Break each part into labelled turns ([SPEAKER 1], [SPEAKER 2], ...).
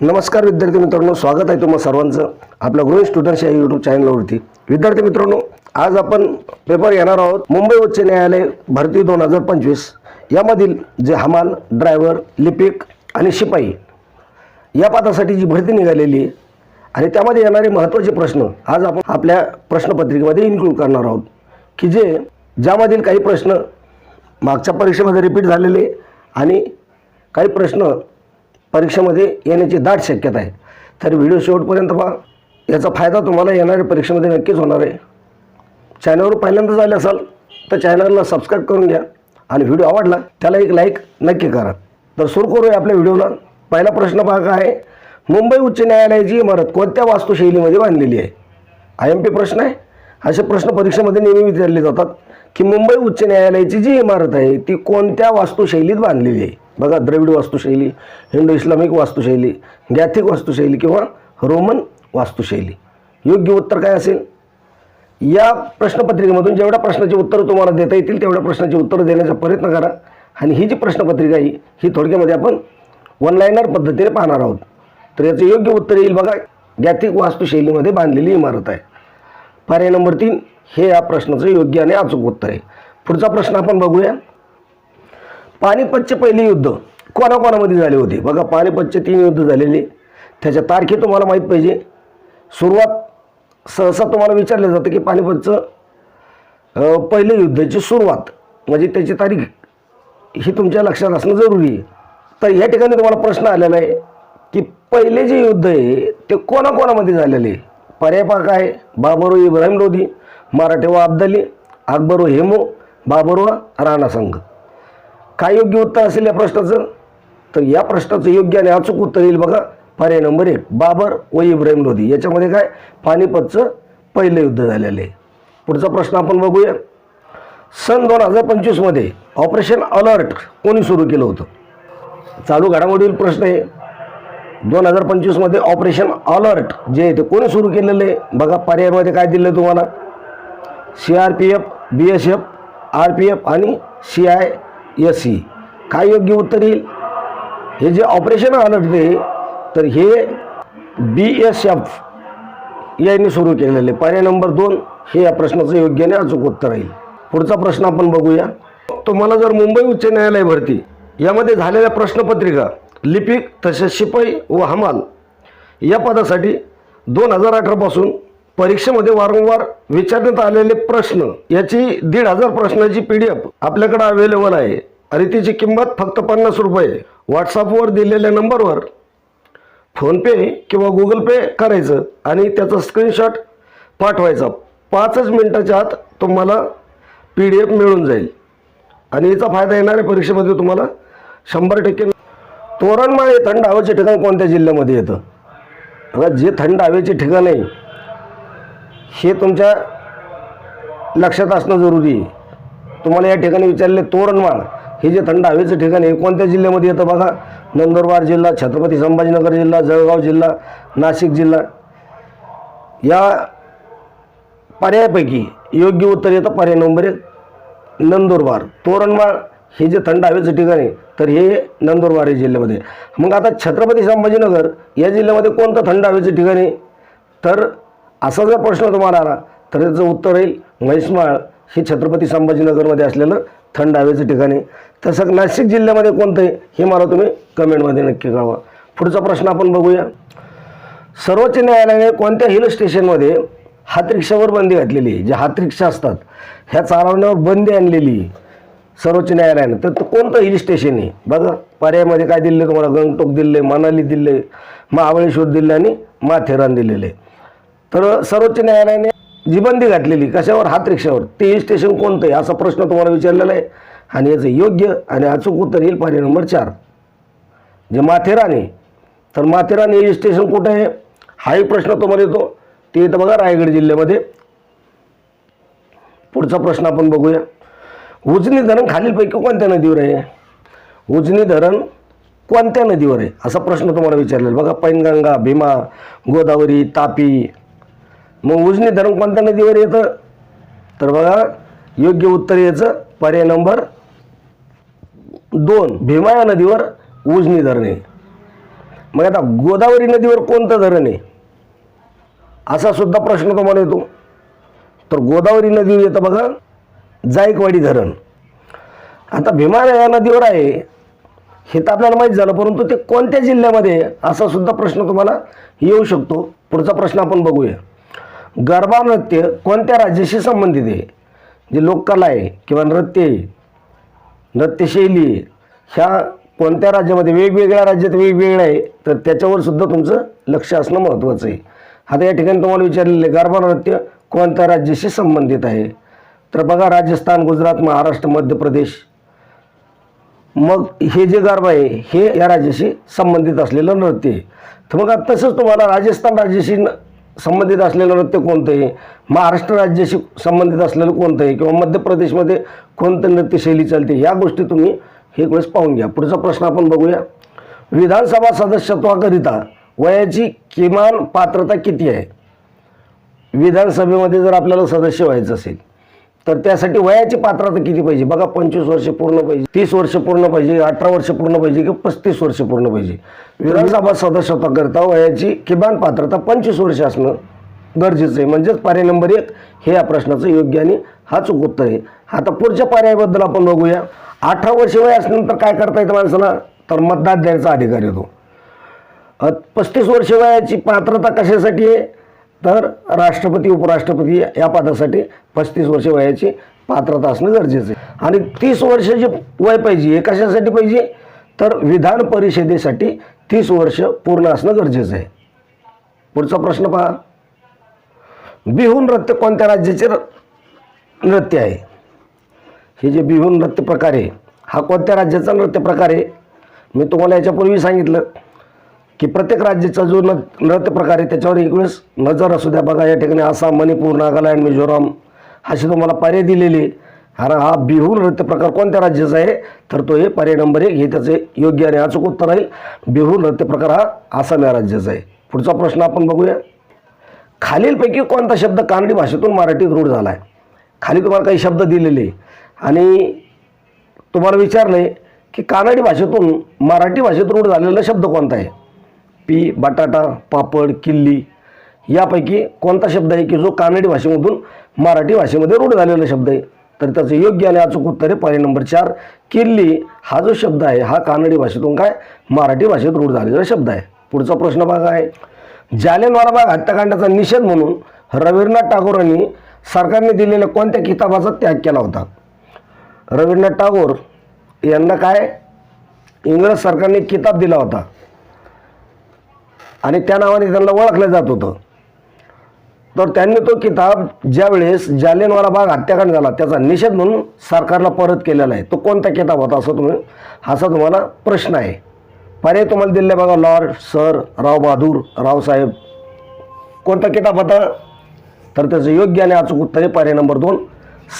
[SPEAKER 1] नमस्कार विद्यार्थी मित्रांनो स्वागत आहे तुम्हाला सर्वांचं आपल्या गृह स्टुडंट्स या यूट्यूब चॅनलवरती विद्यार्थी मित्रांनो आज आपण पेपर येणार आहोत मुंबई उच्च न्यायालय भरती दोन हजार पंचवीस. यामधील जे हमाल ड्रायव्हर लिपिक आणि शिपाई या पदासाठी जी भरती निघालेली आहे आणि त्यामध्ये येणारे महत्त्वाचे प्रश्न आज आपण आपल्या प्रश्नपत्रिकेमध्ये इन्क्लूड करणार आहोत. की जे ज्यामधील काही प्रश्न मागच्या परीक्षेमध्ये रिपीट झालेले आणि काही प्रश्न परीक्षेमध्ये येण्याची दाट शक्यता आहे. तर व्हिडिओ शेवटपर्यंत पहा. याचा फायदा तुम्हाला येणाऱ्या परीक्षेमध्ये नक्कीच होणार आहे. चॅनलवर पहिल्यांदाच आले असाल तर चॅनलला सबस्क्राईब करून घ्या आणि व्हिडिओ आवडला त्याला एक लाईक नक्की करा. तर सुरू करूया आपल्या व्हिडिओला. पहिला प्रश्न पहा काय आहे? मुंबई उच्च न्यायालयाची इमारत कोणत्या वास्तुशैलीमध्ये बांधलेली आहे? आय एम पी प्रश्न आहे. असे प्रश्न परीक्षेमध्ये नेहमी विचारले जातात की मुंबई उच्च न्यायालयाची जी इमारत आहे ती कोणत्या वास्तुशैलीत बांधलेली आहे? बघा द्रविड वास्तुशैली हिंदू इस्लामिक वास्तुशैली गॅथिक वास्तुशैली किंवा रोमन वास्तुशैली. योग्य उत्तर काय असेल? या प्रश्नपत्रिकेमधून जेवढ्या प्रश्नाची उत्तरं तुम्हाला देता येतील तेवढ्या प्रश्नाची उत्तरं देण्याचा प्रयत्न करा. आणि ही जी प्रश्नपत्रिका आहे ही थोडक्यामध्ये आपण वन लाईनर पद्धतीने पाहणार आहोत. तर याचं योग्य उत्तर येईल बघा गॅथिक वास्तुशैलीमध्ये बांधलेली इमारत आहे. पर्याय नंबर तीन हे या प्रश्नाचं योग्य आणि अचूक उत्तर आहे. पुढचा प्रश्न आपण बघूया. पानिपतचे पहिले युद्ध कोणाकोणामध्ये झाले होते? बघा पानिपतचे तीन युद्ध झालेले. त्याच्या तारखे तुम्हाला माहीत पाहिजे. सुरुवात सहसा तुम्हाला विचारलं जातं की पानिपतचं पहिले युद्धाची सुरुवात म्हणजे त्याची तारीख ही तुमच्या लक्षात असणं जरुरी आहे. तर या ठिकाणी तुम्हाला प्रश्न आलेला आहे की पहिले जे युद्ध आहे ते कोणाकोणामध्ये झालेले? आहे पर्याय पहा काय बाबरो इब्राहिम लोधी मराठे व अब्दाली अकबर व हेमो राणा संघ. काय योग्य उत्तर असेल या प्रश्नाचं? तर या प्रश्नाचं योग्य आणि अचूक उत्तर येईल बघा. पर्याय नंबर एक बाबर व इब्राहिम लोधी. याच्यामध्ये काय? पानिपतचं पहिलं युद्ध झालेलं आहे. पुढचा प्रश्न आपण बघूया. सन दोन हजार पंचवीसमध्ये ऑपरेशन अलर्ट कोणी सुरू केलं होतं? चालू घडामोडील प्रश्न आहे. दोन हजार पंचवीसमध्ये ऑपरेशन अलर्ट जे आहे ते कोणी सुरू केलेलं आहे? बघा पर्यायामध्ये काय दिलं आहे तुम्हाला? C R P F B S F R P F आणि सी आय एस सी. काय योग्य उत्तर येईल? हे जे ऑपरेशन आलटते तर हे बी एस एफ यांनी सुरू केलेले पर्याय नंबर दोन हे या प्रश्नाचं योग्य आणि अचूक उत्तर राहील. पुढचा प्रश्न आपण बघूया. तुम्हाला जर मुंबई उच्च न्यायालय भरती यामध्ये झालेल्या प्रश्नपत्रिका लिपिक तसेच शिपाई व हमाल या पदासाठी दोन हजार अठरापासून परीक्षेमध्ये वारंवार विचारण्यात आलेले प्रश्न याची दीड हजार प्रश्नाची पी डी एफ आपल्याकडे अवेलेबल आहे. आणि तिची किंमत फक्त पन्नास रुपये व्हॉट्सअपवर दिलेल्या नंबरवर फोनपे किंवा गुगल पे करायचं आणि त्याचा स्क्रीनशॉट पाठवायचा. पाचच मिनटाच्या आत तुम्हाला पी डी एफ मिळून जाईल. आणि याचा फायदा येणाऱ्या परीक्षेमध्ये तुम्हाला शंभर टक्के तोरणमाळ हे थंड हवेचे ठिकाण कोणत्या जिल्ह्यामध्ये येतं? आता जे थंड हवेचे ठिकाण आहे हे तुमच्या लक्षात असणं जरुरी आहे. तुम्हाला या ठिकाणी विचारले तोरणमाळ हे जे थंड हवेचं ठिकाण आहे हे कोणत्या जिल्ह्यामध्ये येतं बघा? नंदुरबार जिल्हा छत्रपती संभाजीनगर जिल्हा जळगाव जिल्हा नाशिक जिल्हा. या पर्यायापैकी योग्य उत्तर येतं पर्याय नंबर एक नंदुरबार. तोरणमाळ हे जे थंड हवेचं ठिकाण आहे तर हे नंदुरबार या जिल्ह्यामध्ये मग आता छत्रपती संभाजीनगर या जिल्ह्यामध्ये कोणतं थंड हवेचं ठिकाण आहे? तर असा जर प्रश्न तुम्हाला आला तर त्याचं उत्तर येईल. म्हैसमाळ हे छत्रपती संभाजीनगरमध्ये असलेलं थंड हवेचं ठिकाणी तसं नाशिक जिल्ह्यामध्ये कोणतं आहे हे मला तुम्ही कमेंटमध्ये नक्की कळवा. पुढचा प्रश्न आपण बघूया. सर्वोच्च न्यायालयाने कोणत्या हिल स्टेशनमध्ये हातरिक्षावर बंदी घातलेली आहे? जे हातरिक्षा असतात ह्या चालवण्यावर बंदी आणलेली आहे सर्वोच्च न्यायालयाने. तर कोणतं हिल स्टेशन आहे? बघा पर्यायमध्ये काय दिलं तुम्हाला? गंगटोक दिले मनाली दिले महाबळेश्वर दिले आणि माथेरान आहे. तर सर्वोच्च न्यायालयाने जी बंदी घातलेली कशावर? हात रिक्षावर. ते हिल स्टेशन कोणतं आहे असा प्रश्न तुम्हाला विचारलेला आहे. आणि याचं योग्य आणि अचूक उत्तर येईल पर्याय नंबर चार. जे माथेराने आहे तर माथेरान हिल स्टेशन कुठं आहे? हाही प्रश्न तुम्हाला येतो. ते येतं बघा रायगड जिल्ह्यामध्ये. पुढचा प्रश्न आपण बघूया. उजनी धरण खालीलपैकी कोणत्या नदीवर आहे? उजनी धरण कोणत्या नदीवर आहे? असा प्रश्न तुम्हाला विचारलेला बघा पैनगंगा भीमा गोदावरी तापी मग उजनी धरण कोणत्या नदीवर येतं. तर बघा योग्य उत्तर याचं पर्याय नंबर दोन भीमाया नदीवर उजनी धरण. आहे मग आता गोदावरी नदीवर कोणतं धरण? आहे असा सुद्धा प्रश्न तुम्हाला येतो. तर गोदावरी नदीवर येतं बघा जायकवाडी धरण. आता भीमाया या नदीवर आहे. हे तर आपल्याला माहीत झालं परंतु ते कोणत्या जिल्ह्यामध्ये असा सुद्धा प्रश्न तुम्हाला येऊ शकतो. पुढचा प्रश्न आपण बघूया. गरबा नृत्य कोणत्या राज्याशी संबंधित आहे? जे लोककला आहे किंवा नृत्य आहे नृत्यशैली आहे ह्या कोणत्या राज्यामध्ये वेगवेगळ्या राज्यात वेगवेगळ्या आहे तर त्याच्यावर सुद्धा तुमचं लक्ष असणं महत्त्वाचं आहे. आता या ठिकाणी तुम्हाला विचारलेलं आहे गरबा नृत्य कोणत्या राज्याशी संबंधित आहे? तर बघा राजस्थान गुजरात महाराष्ट्र मध्य प्रदेश. मग हे जे गरबा आहे हे या राज्याशी संबंधित असलेलं नृत्य आहे. तर मग तसंच तुम्हाला राजस्थान राज्याशी न- संबंधित असलेलं नृत्य कोणतं आहे महाराष्ट्र राज्याशी संबंधित असलेलं कोणतं आहे किंवा मध्य प्रदेशमध्ये कोणतं नृत्यशैली चालते या गोष्टी तुम्ही एक वेळेस पाहून घ्या. पुढचा प्रश्न आपण बघूया. विधानसभा सदस्यत्वाकरिता वयाची किमान पात्रता किती आहे? विधानसभेमध्ये जर आपल्याला सदस्य व्हायचं असेल तर त्यासाठी वयाची पात्रता किती पाहिजे? बघा पंचवीस वर्ष पूर्ण पाहिजे तीस वर्ष पूर्ण पाहिजे अठरा वर्ष पूर्ण पाहिजे किंवा पस्तीस वर्ष पूर्ण पाहिजे? विधानसभा सदस्यत्वाकरता वयाची किमान पात्रता पंचवीस वर्ष असणं गरजेचं आहे. म्हणजेच पर्याय नंबर एक हे या प्रश्नाचं योग्य आणि हा उत्तर आहे. आता पुढच्या पर्यायाबद्दल आपण बघूया. अठरा वर्ष वय असल्यानंतर काय करता येतं माणसाला? तर मतदान द्यायचा अधिकार येतो. पस्तीस वर्ष वयाची पात्रता कशासाठी आहे? तर राष्ट्रपती उपराष्ट्रपती या पदासाठी पस्तीस वर्ष वयाची पात्रता असणं गरजेचं आहे. आणि तीस वर्षाची वय पाहिजे हे कशासाठी पाहिजे? तर विधान परिषदेसाठी तीस वर्ष पूर्ण असणं गरजेचं आहे. पुढचा प्रश्न पहा. बिहू नृत्य कोणत्या राज्याचे नृत्य आहे? हे जे बिहू नृत्य प्रकार आहे हा कोणत्या राज्याचा नृत्य प्रकार आहे? मी तुम्हाला याच्यापूर्वी सांगितलं. की प्रत्येक राज्याचा जो न नृत्य प्रकार आहे त्याच्यावर एक वेळेस नजर असू द्या. बघा या ठिकाणी आसाम मणिपूर नागालँड मिझोराम असे तुम्हाला पर्याय दिलेले आहे. कारण हा बिहू नृत्य प्रकार कोणत्या राज्याचा आहे? तर तो हे पर्याय नंबर एक हे त्याचे योग्य आणि अचूक उत्तर राहील. बिहू नृत्य प्रकार हा आसाम या राज्याचा आहे. पुढचा प्रश्न आपण बघूया. खालीलपैकी कोणता शब्द कानडी भाषेतून मराठीत रूढ झाला आहे खाली तुम्हाला काही शब्द दिलेले आणि तुम्हाला विचारले की कानडी भाषेतून मराठी भाषेत रूढ झालेला शब्द कोणता आहे? पी बटाटा पापड किल्ली यापैकी कोणता शब्द आहे की जो कानडी भाषेमधून मराठी भाषेमध्ये रूढ झालेला शब्द आहे? तर त्याचं योग्य आणि अचूक उत्तर आहे पर्याय नंबर चार. किल्ली हा जो शब्द आहे हा कानडी भाषेतून काय? मराठी भाषेत रूढ झालेला शब्द आहे. पुढचा प्रश्न भाग आहे. जालियनवाला बाग हत्याकांडाचा निषेध म्हणून रवींद्रनाथ टागोरांनी सरकारने दिलेल्या कोणत्या किताबाचा त्याग केला होता? रवींद्रनाथ टागोर यांना काय? इंग्रज सरकारने किताब दिला होता. आणि त्या नावाने त्यांना ओळखलं जात होतं. तर त्यांनी तो किताब ज्यावेळेस जालियनवाला बाग हत्याकांड झाला त्याचा निषेध म्हणून सरकारला परत केलेला आहे. तो कोणता किताब होता असं तुम्ही असा तुम्हाला प्रश्न आहे. पर्याय तुम्हाला दिले बघा लॉर्ड सर राव बहादूर रावसाहेब कोणता किताब होता? तर त्याचं योग्य आणि अचूक उत्तर आहे पर्याय नंबर दोन.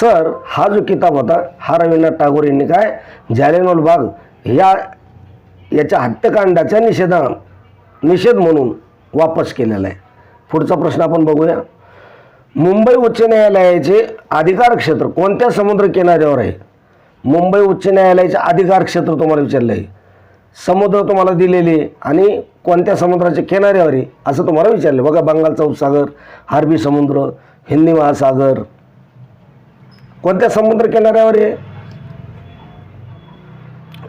[SPEAKER 1] सर हा जो किताब होता हा रवींद्रनाथ टागोर यांनी काय? जालियनवाला बाग या याच्या हत्याकांडाच्या निषेधा निषेध म्हणून वापस केलेला आहे. पुढचा प्रश्न आपण बघूया. मुंबई उच्च न्यायालयाचे अधिकार क्षेत्र कोणत्या समुद्र किनाऱ्यावर आहे? मुंबई उच्च न्यायालयाचे अधिकार क्षेत्र तुम्हाला विचारलं आहे समुद्र तुम्हाला दिलेले आहे आणि कोणत्या समुद्राच्या किनाऱ्यावर आहे असं तुम्हाला विचारलं बघा बंगालचा उपसागर अरबी समुद्र हिंदी महासागर. कोणत्या समुद्र किनाऱ्यावर आहे?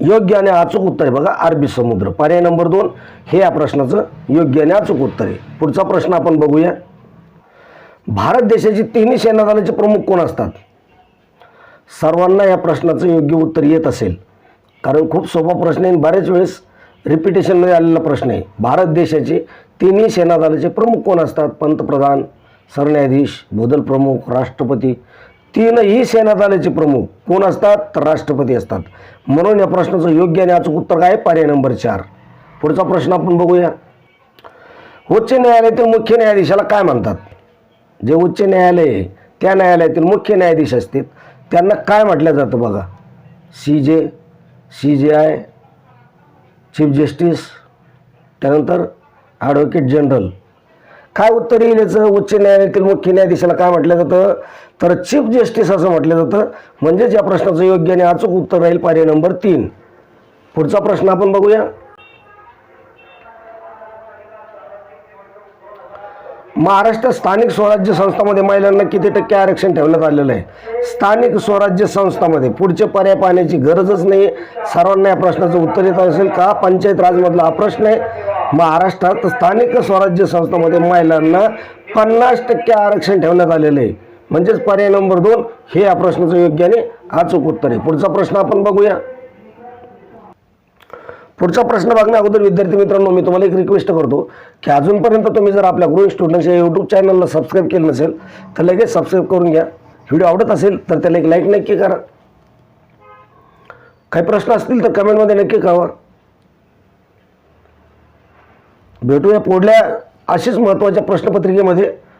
[SPEAKER 1] योग्य आणि अचूक उत्तर आहे. बघा अरबी समुद्र. पर्याय नंबर दोन हे या प्रश्नाचं योग्य आणि अचूक उत्तर आहे. पुढचा प्रश्न आपण बघूया. भारत देशाची तिन्ही सेना दलाचे प्रमुख कोण असतात? सर्वांना या प्रश्नाचं योग्य उत्तर येत असेल. कारण खूप सोपा प्रश्न आहे आणि बऱ्याच वेळेस रिपिटेशनमध्ये आलेला प्रश्न आहे. भारत देशाचे तिन्ही सेना दलाचे प्रमुख कोण असतात? पंतप्रधान सरन्यायाधीश भूदल प्रमुख राष्ट्रपती तीनही सेना दलाचे प्रमुख. कोण असतात? तर राष्ट्रपती असतात. म्हणून या प्रश्नाचं योग्य आणि अचूक उत्तर काय? आहे? पर्याय नंबर चार. पुढचा प्रश्न आपण बघूया. उच्च न्यायालयातील मुख्य न्यायाधीशाला काय म्हणतात? जे उच्च न्यायालय आहे त्या न्यायालयातील मुख्य न्यायाधीश असतील त्यांना काय म्हटलं जातं बघा? C J C J I chief justice त्यानंतर ॲडव्होकेट जनरल. काय उत्तर येईल याचं? उच्च न्यायालयातील मुख्य न्यायाधीशाला काय म्हटलं जातं? तर चीफ जस्टिस असं म्हटलं जातं. म्हणजेच या प्रश्नाचं योग्य आणि अचूक उत्तर राहील पर्याय नंबर तीन. पुढचा प्रश्न आपण बघूया. महाराष्ट्र स्थानिक स्वराज्य संस्थामध्ये महिलांना किती टक्के आरक्षण ठेवण्यात आलेलं आहे? स्थानिक स्वराज्य संस्थामध्ये पुढचे पर्याय पाहण्याची गरजच नाही सर्वांना या प्रश्नाचं उत्तर येत असेल का? पंचायत राजमधला हा प्रश्न आहे. महाराष्ट्रात स्थानिक स्वराज्य संस्थामध्ये महिलांना पन्नास टक्के आरक्षण ठेवण्यात आलेलं आहे. म्हणजेच पर्याय नंबर दोन हे या प्रश्नाचं योग्य आणि अचूक उत्तर आहे. पुढचा प्रश्न आपण बघूया. पुढचा प्रश्न बघण्या अगोदर विद्यार्थी मित्रांनो मी तुम्हाला एक रिक्वेस्ट करतो की अजूनपर्यंत तुम्ही जर आपल्या ग्रुप स्टुडंट्स या यूट्यूब चॅनलला सबस्क्राईब केलं नसेल तर लगेच सबस्क्राईब करून घ्या. व्हिडिओ आवडत असेल तर त्याला एक लाईक नक्की करा. काही प्रश्न असतील तर कमेंटमध्ये नक्की कळवा. भेटूया पुढल्या अशीच महत्त्वाच्या प्रश्नपत्रिकेमध्ये.